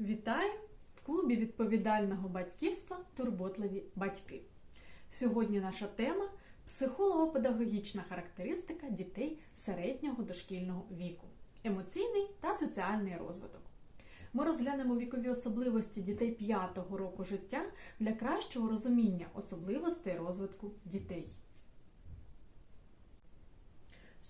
Вітаю в клубі відповідального батьківства Турботливі батьки. Сьогодні наша тема психолого-педагогічна характеристика дітей середнього дошкільного віку, емоційний та соціальний розвиток. Ми розглянемо вікові особливості дітей 5 року життя для кращого розуміння особливостей розвитку дітей.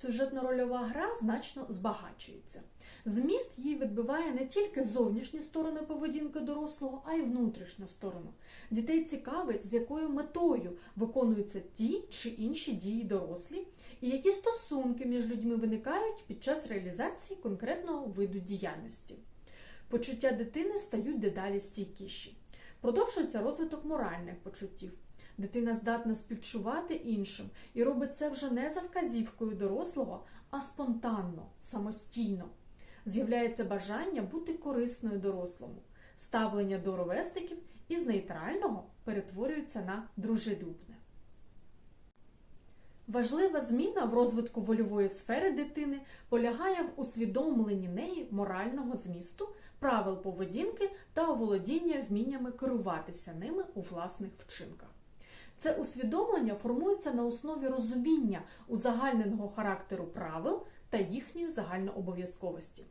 Сюжетно-рольова гра значно збагачується. Зміст її відбиває не тільки зовнішні сторони поведінки дорослого, а й внутрішню сторону. Дітей цікавить, з якою метою виконуються ті чи інші дії дорослі, і які стосунки між людьми виникають під час реалізації конкретного виду діяльності. Почуття дитини стають дедалі стійкіші. Продовжується розвиток моральних почуттів. Дитина здатна співчувати іншим і робить це вже не за вказівкою дорослого, а спонтанно, самостійно. З'являється бажання бути корисною дорослому. Ставлення до ровесників із нейтрального перетворюється на дружелюбне. Важлива зміна в розвитку вольової сфери дитини полягає в усвідомленні неї морального змісту, правил поведінки та оволодіння вміннями керуватися ними у власних вчинках. Це усвідомлення формується на основі розуміння узагальненого характеру правил та їхньої загальнообов'язковості.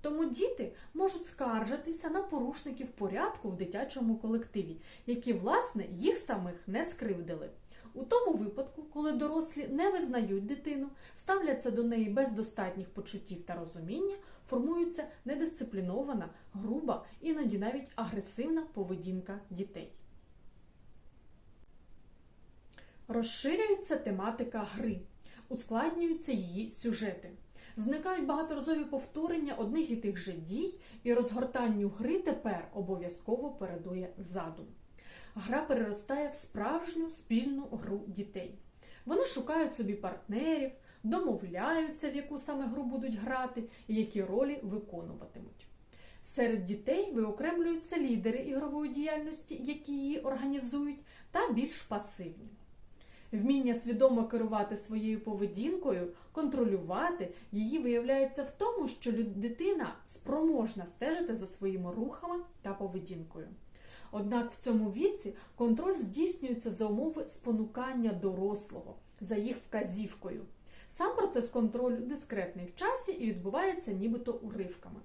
Тому діти можуть скаржитися на порушників порядку в дитячому колективі, які, власне, їх самих не скривдили. У тому випадку, коли дорослі не визнають дитину, ставляться до неї без достатніх почуттів та розуміння, формується недисциплінована, груба, іноді навіть агресивна поведінка дітей. Розширюється тематика гри, ускладнюються її сюжети. Зникають багаторазові повторення одних і тих же дій, і розгортанню гри тепер обов'язково передує задум. Гра переростає в справжню спільну гру дітей. Вони шукають собі партнерів, домовляються, в яку саме гру будуть грати і які ролі виконуватимуть. Серед дітей виокремлюються лідери ігрової діяльності, які її організують, та більш пасивні. Вміння свідомо керувати своєю поведінкою, контролювати її виявляється в тому, що дитина спроможна стежити за своїми рухами та поведінкою. Однак в цьому віці контроль здійснюється за умови спонукання дорослого, за їх вказівкою. Сам процес контролю дискретний в часі і відбувається нібито уривками.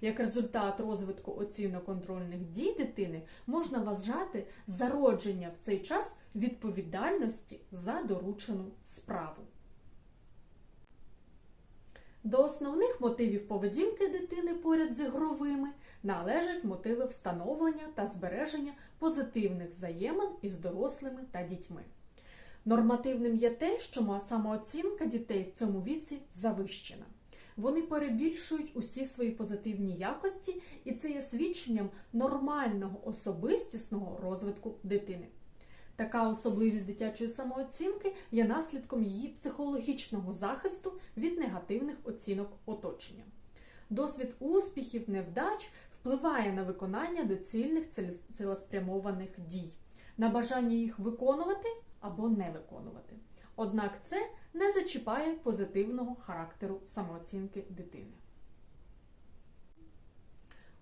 Як результат розвитку оцінно-контрольних дій дитини можна вважати зародження в цей час відповідальності за доручену справу. До основних мотивів поведінки дитини поряд з ігровими належать мотиви встановлення та збереження позитивних взаємин із дорослими та дітьми. Нормативним є те, що самооцінка дітей в цьому віці завищена. Вони перебільшують усі свої позитивні якості, і це є свідченням нормального особистісного розвитку дитини. Така особливість дитячої самооцінки є наслідком її психологічного захисту від негативних оцінок оточення. Досвід успіхів, невдач впливає на виконання доцільних цілеспрямованих дій, на бажання їх виконувати або не виконувати. Однак це не зачіпає позитивного характеру самооцінки дитини.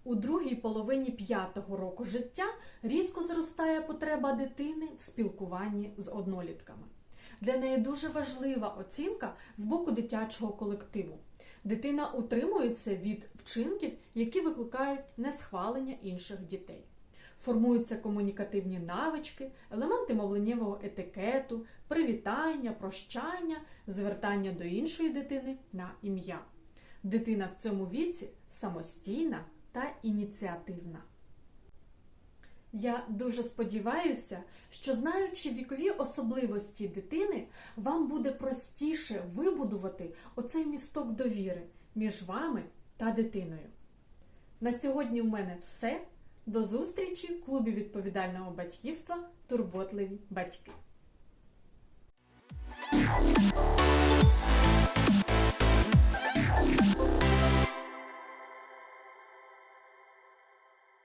У другій половині п'ятого року життя різко зростає потреба дитини в спілкуванні з однолітками. Для неї дуже важлива оцінка з боку дитячого колективу. Дитина утримується від вчинків, які викликають несхвалення інших дітей. Формуються комунікативні навички, елементи мовленнєвого етикету, привітання, прощання, звертання до іншої дитини на ім'я. Дитина в цьому віці самостійна та ініціативна. Я дуже сподіваюся, що знаючи вікові особливості дитини, вам буде простіше вибудувати оцей місток довіри між вами та дитиною. На сьогодні в мене все. До зустрічі в клубі відповідального батьківства Турботливі батьки.